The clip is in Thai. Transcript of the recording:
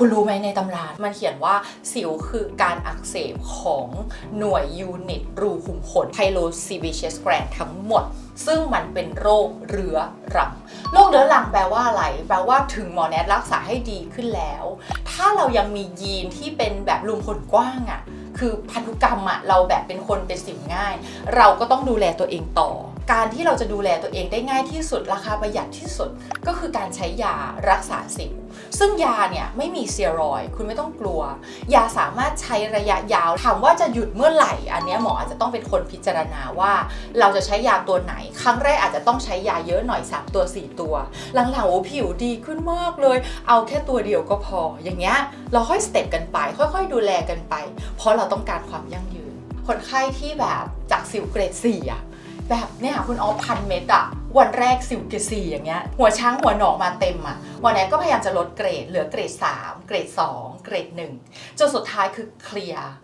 คุณรู้ไหมในตำรา มันเขียนว่าสิวคือการอักเสบของหน่วยยูนิตรูขุมขนไพโลซีวิเชสแกรนทั้งหมด ซึ่งมันเป็นโรคเรื้อรัง โรคเรื้อรังแปลว่าอะไร แปลว่าถึงหมอแนทรักษาให้ดีขึ้นแล้ว ถ้าเรายังมียีนที่เป็นแบบรูมขนกว้างอะ่ะ คือพันธุกรรมอะ่ะเราแบบเป็นคนเป็นสิวง่าย เราก็ต้องดูแลตัวเองต่อ การที่เราจะดูแลตัวเองได้ง่ายที่สุดราคาประหยัดที่สุดก็คือการใช้ยารักษาสิว ซึ่งยาเนี่ยไม่มีเตียรอยคุณไม่ต้องกลัว ยาสามารถใช้ระยะยาวถามว่าจะหยุดเมื่อไหร่ อันนี้หมออาจจะต้องเป็นคนพิจารณาว่า เราจะใช้ยาตัวไหน ครั้งแรกอาจจะต้องใช้ยาเยอะหน่อย 3 ตัว 4 ตัว หลังๆโอ้ผิวดีขึ้นมากเลย เอาแค่ตัวเดียวก็พอ อย่างเงี้ยเราค่อยสเต็ปกันไป ค่อยๆ ดูแลกันไป เพราะเราต้องการความยั่งยืนคนไข้ที่แบบจากสิวเกรด4อะ แบบเนี่ยคุณออฟพันเม็ดอะวันแรกสิวเกรด4อย่างเงี้ยหัวช้างหัวหนอกมาเต็มอะวันนี้นก็พยายามจะลดเกรดเหลือเกรด 3 เกรด 2 เกรด 1จนสุดท้ายคือเคลียร์